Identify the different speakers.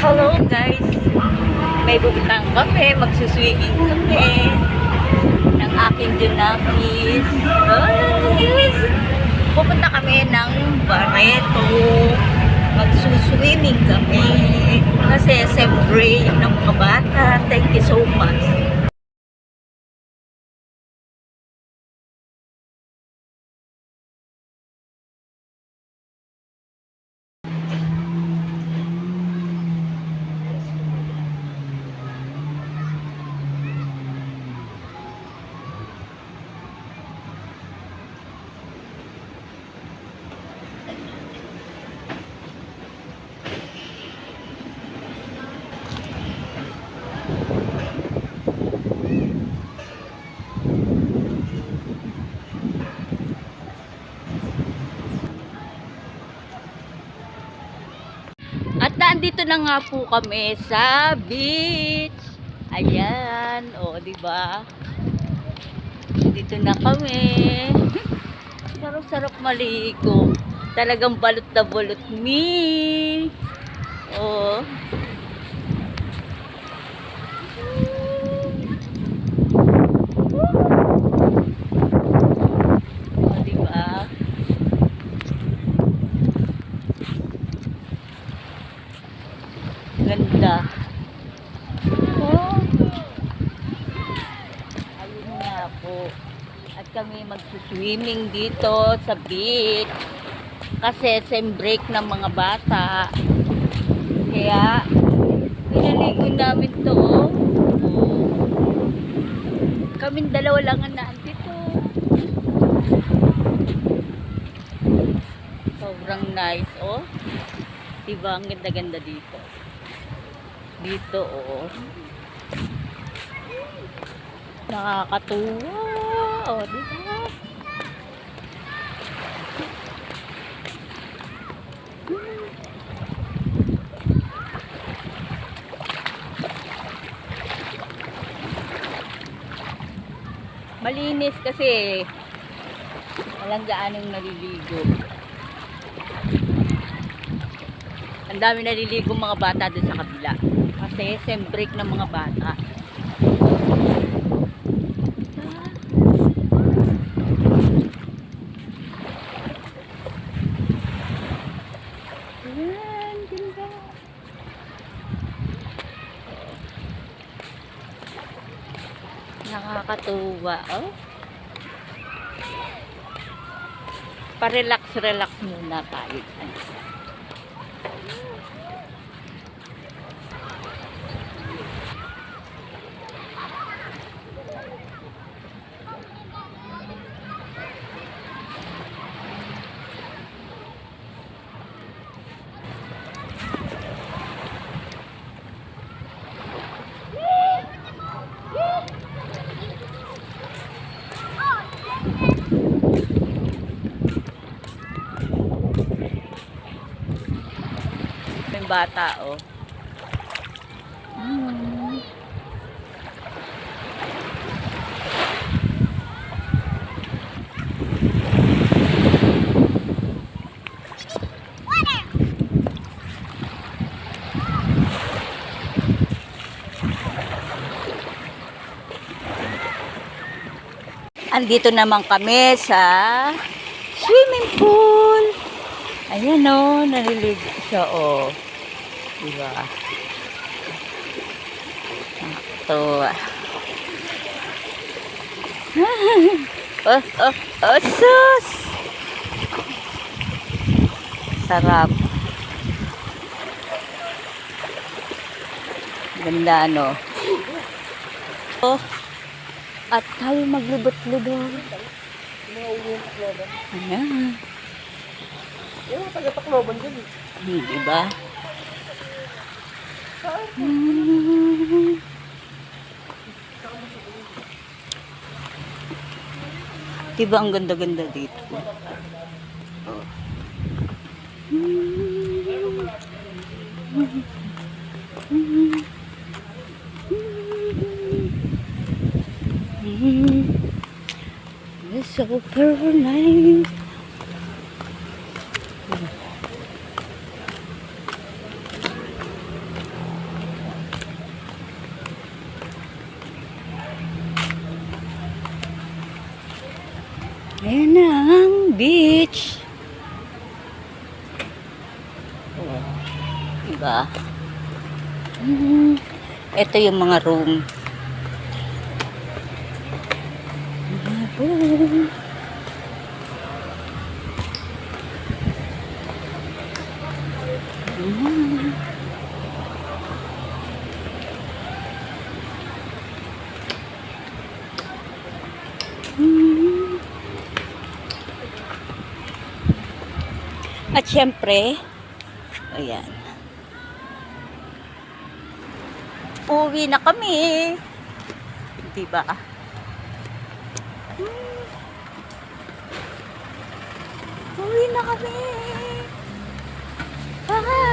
Speaker 1: Hello guys! May bubutang kami, magsuswimming kami ng aking Junakis. Guys! Pupunta kami ng Barreto. Magsuswimming kami. Kasi siyempre ng mga bata. Thank you so much. At nandito na nga po kami sa beach. Ayan, o, di ba? Dito na kami. Sarap-sarap maligo. Talagang balot na balot me. Oh. O, di ba? Ganda. Oh. Ayun nga po. At kami magsuswimming dito sa beach. Kasi sem break ng mga bata. Kaya, pinaligo namin to. Oh. Kaming dalawa lang ang naandito. Sobrang nice, oh. Diba, ang ganda-ganda dito. Dito, oh. Nakakatuwa. Oh, diba? Malinis kasi walang gaanong naliligo. Ang dami naliligo mga bata doon sa kabila. Kasi sem break ng mga bata. Ayan, ganda. Nakakatuwa, oh. Pa-relax-relax muna tayo. May bata, oh. Mm. Andito naman kami sa swimming pool. Ayan o, oh, naliligo siya o. Oh. Diba? Ito. oh, oh, oh, sus! Sarap. Ganda, no? Oh, at tayo maglibot-libot. Ayan.
Speaker 2: Yung taga-Tacloban dyan eh.
Speaker 1: Hmm, diba? Ang ganda-ganda dito? It's so nice. Ayan na ang beach. Diba? Mhm. Ito yung mga room. Mga room. At syempre, ayan. Uwi na kami. Diba? Hmm. Uwi na kami. Bye!